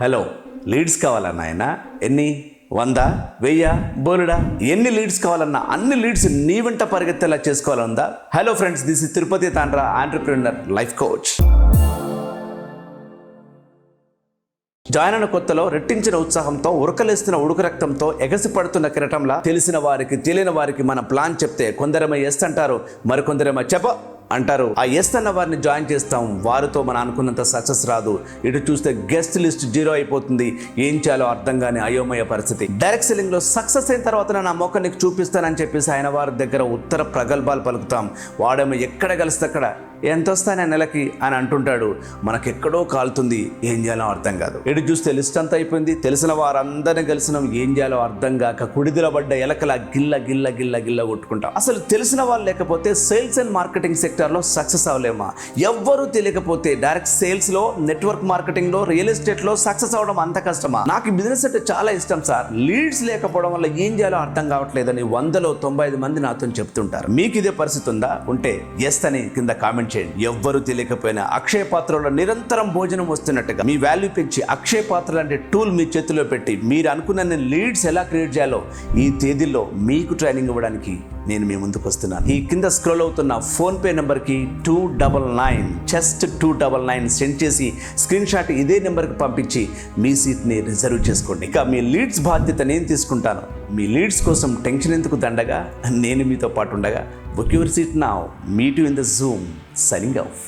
Hello leads కావాలా నాయన? ఎన్ని? వంద? వెయ్య? బోలుడా? ఎన్ని లీడ్స్ కావాలన్నా అన్ని లీడ్స్ నీ వెంట పరిగెత్తేలా చేసుకోవాలందా? Hello friends this is Tirupati Tandra entrepreneur life coach join అయిన కొత్తలో రెట్టించిన ఉత్సాహంతో ఉరకలేస్తున్న ఉడుకు రక్తంతో ఎగసిపడుతున్న కిరటంలా తెలిసిన వారికి తెలియని వారికి మన ప్లాన్ చెప్తే కొందరేమో ఎస్ అంటారు మరికొందరేమో చెప్ప. అంటారు ఆ ఎస్ అన్న వారిని జాయిన్ చేస్తాం. వారితో మనం అనుకున్నంత సక్సెస్ రాదు. ఇటు చూస్తే గెస్ట్ లిస్ట్ జీరో అయిపోతుంది. ఏం చేయాలో అర్థం కాని అయోమయ పరిస్థితి. డైరెక్ట్ సెల్లింగ్లో సక్సెస్ అయిన తర్వాత నా మొక్క నీకు చూపిస్తానని చెప్పేసి ఆయన వారి దగ్గర ఉత్తర ప్రగల్భాలు పలుకుతాం. వాడేమో ఎక్కడ కలిస్తే అక్కడ ఎంత వస్తానే నెలకి అని అంటుంటాడు. మనకెక్కడో కాలుతుంది ఏం చేయాలో అర్థం కాదు. ఎటు చూస్తే లిస్ట్ అంతా అయిపోయింది. తెలిసిన వారందరిని కలిసిన ఏం చేయాలో అర్థం కాక కుడిదిల పడ్డ ఎలకల గిల్ల గిల్ల గిల్ల గిల్ల కొట్టుకుంటాం. అసలు తెలిసిన వాళ్ళు లేకపోతే సేల్స్ అండ్ మార్కెటింగ్ సెక్టార్లో సక్సెస్ అవ్వలేమా? ఎవ్వరూ తెలియకపోతే డైరెక్ట్ సేల్స్లో నెట్వర్క్ మార్కెటింగ్లో రియల్ ఎస్టేట్లో సక్సెస్ అవ్వడం అంత కష్టమా? నాకు బిజినెస్ అంటే చాలా ఇష్టం సార్. లీడ్స్ లేకపోవడం వల్ల ఏం చేయాలో అర్థం కావట్లేదని వందలో తొంభై ఐదు మంది నాతో చెప్తుంటారు. మీకు ఇదే పరిస్థితి ఉందా? ఉంటే ఎస్ అని కింద కామెంట్ చేయండి. ఎవ్వరు తెలియకపోయినా అక్షయ పాత్రలో నిరంతరం భోజనం వస్తున్నట్టుగా మీ వాల్యూ పెంచి అక్షయ పాత్ర లాంటి టూల్ మీ చేతిలో పెట్టి మీరు అనుకున్న లీడ్స్ ఎలా క్రియేట్ చేయాలో ఈ తేదీలో మీకు ట్రైనింగ్ ఇవ్వడానికి నేను మీ ముందుకు వస్తున్నాను. ఈ కింద స్క్రోల్ అవుతున్న ఫోన్ పే నెంబర్కి two double nine just two double nine send చేసి స్క్రీన్ షాట్ ఇదే నెంబర్కి పంపించి మీ సీట్ని రిజర్వ్ చేసుకోండి. ఇక మీ లీడ్స్ బాధ్యత నేను తీసుకుంటాను. మీ లీడ్స్ కోసం టెన్షన్ ఎందుకు దండగా? నేను మీతో పాటు ఉండగా. బుక్ యువర్ సీట్ నా meet in the Zoom signing off